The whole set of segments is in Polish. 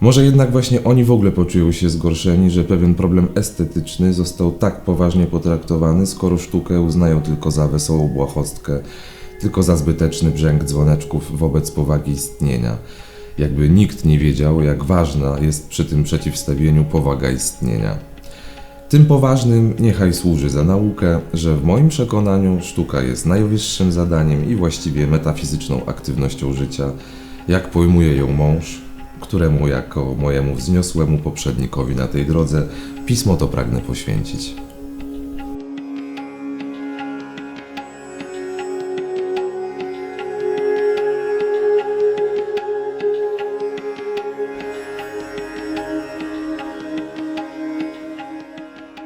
Może jednak właśnie oni w ogóle poczują się zgorszeni, że pewien problem estetyczny został tak poważnie potraktowany, skoro sztukę uznają tylko za wesołą błahostkę, tylko za zbyteczny brzęk dzwoneczków wobec powagi istnienia. Jakby nikt nie wiedział, jak ważna jest przy tym przeciwstawieniu powaga istnienia. Tym poważnym niechaj służy za naukę, że w moim przekonaniu sztuka jest najwyższym zadaniem i właściwie metafizyczną aktywnością życia, jak pojmuje ją mąż, któremu jako mojemu wzniosłemu poprzednikowi na tej drodze pismo to pragnę poświęcić.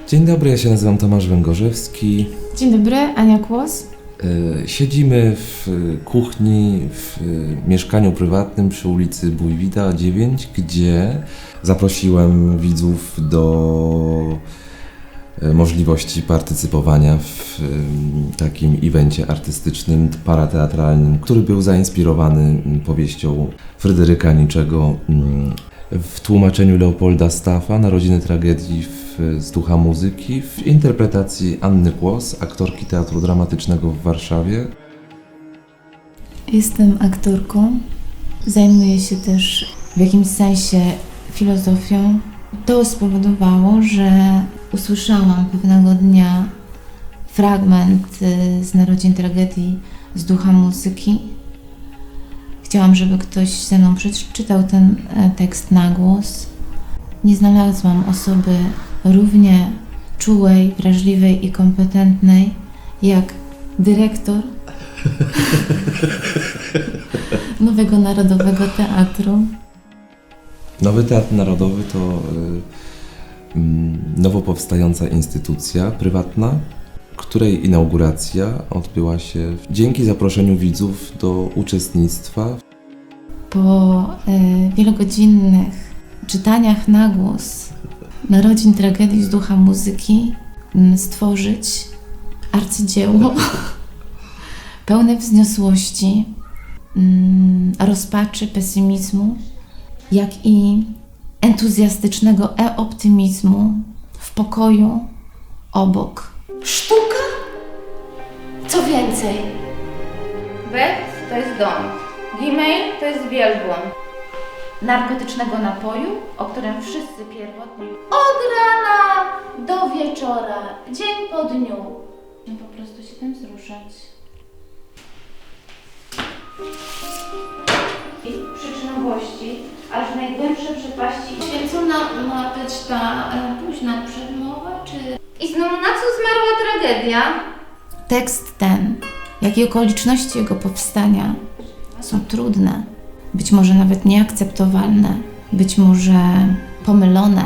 Dzień dobry, ja się nazywam Tomasz Węgorzewski. Dzień dobry, Ania Kłos. E, Siedzimy w e, kuchni w e, mieszkaniu prywatnym przy ulicy Bójwida 9, gdzie zaprosiłem widzów do możliwości partycypowania w takim evencie artystycznym, parateatralnym, który był zainspirowany powieścią Fryderyka Niczego mm, w tłumaczeniu Leopolda Staffa, Narodziny Tragedii w, z ducha muzyki, w interpretacji Anny Kłos, aktorki Teatru Dramatycznego w Warszawie. Jestem aktorką. Zajmuję się też w jakimś sensie filozofią. To spowodowało, że usłyszałam pewnego dnia fragment y, z Narodzin Tragedii z ducha muzyki. Chciałam, żeby ktoś ze mną przeczytał ten e, tekst na głos. Nie znalazłam osoby równie czułej, wrażliwej i kompetentnej jak dyrektor Nowego Narodowego Teatru. Nowy Teatr Narodowy to y, mm, nowo powstająca instytucja prywatna, której inauguracja odbyła się dzięki zaproszeniu widzów do uczestnictwa Po e, wielogodzinnych czytaniach na głos narodzin tragedii z ducha muzyki stworzyć arcydzieło pełne wzniosłości, mm, rozpaczy, pesymizmu, jak i entuzjastycznego e-optymizmu w pokoju obok. Sztuka? Co więcej? Wet to jest dom. Gmail to jest wielbłąd. Narkotycznego napoju, o którym wszyscy pierwotnie Od rana do wieczora, dzień po dniu. no po prostu się tym wzruszać. I przyczynowości, aż w najgłębsze przepaści Święcona ma być ta e, późna znów na co zmarła tragedia? Tekst ten, jak i okoliczności jego powstania są trudne, być może nawet nieakceptowalne, być może pomylone.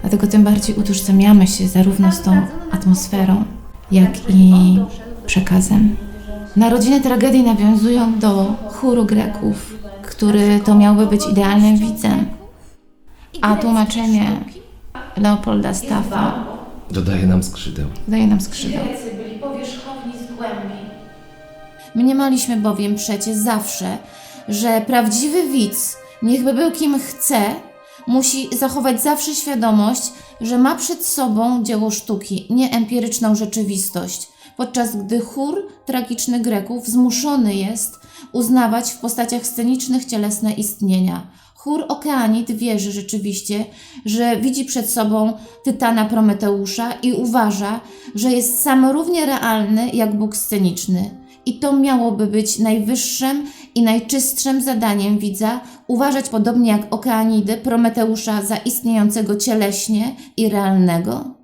Dlatego tym bardziej utożsamiamy się zarówno z tą atmosferą, jak i przekazem. Narodziny tragedii nawiązują do chóru Greków, który to miałby być idealnym widzem, a tłumaczenie Leopolda Staffa dodaje nam skrzydeł. daje nam skrzydeł. Grecy byli powierzchowni z głębi. Mniemaliśmy bowiem przecie zawsze, że prawdziwy widz, niechby był kim chce, musi zachować zawsze świadomość, że ma przed sobą dzieło sztuki, nie empiryczną rzeczywistość, podczas gdy chór tragiczny Greków zmuszony jest uznawać w postaciach scenicznych cielesne istnienia. Chór Okeanit wierzy rzeczywiście, że widzi przed sobą tytana Prometeusza i uważa, że jest sam równie realny jak Bóg sceniczny. I to miałoby być najwyższym i najczystszym zadaniem widza, uważać podobnie jak Okeanidy Prometeusza za istniejącego cieleśnie i realnego,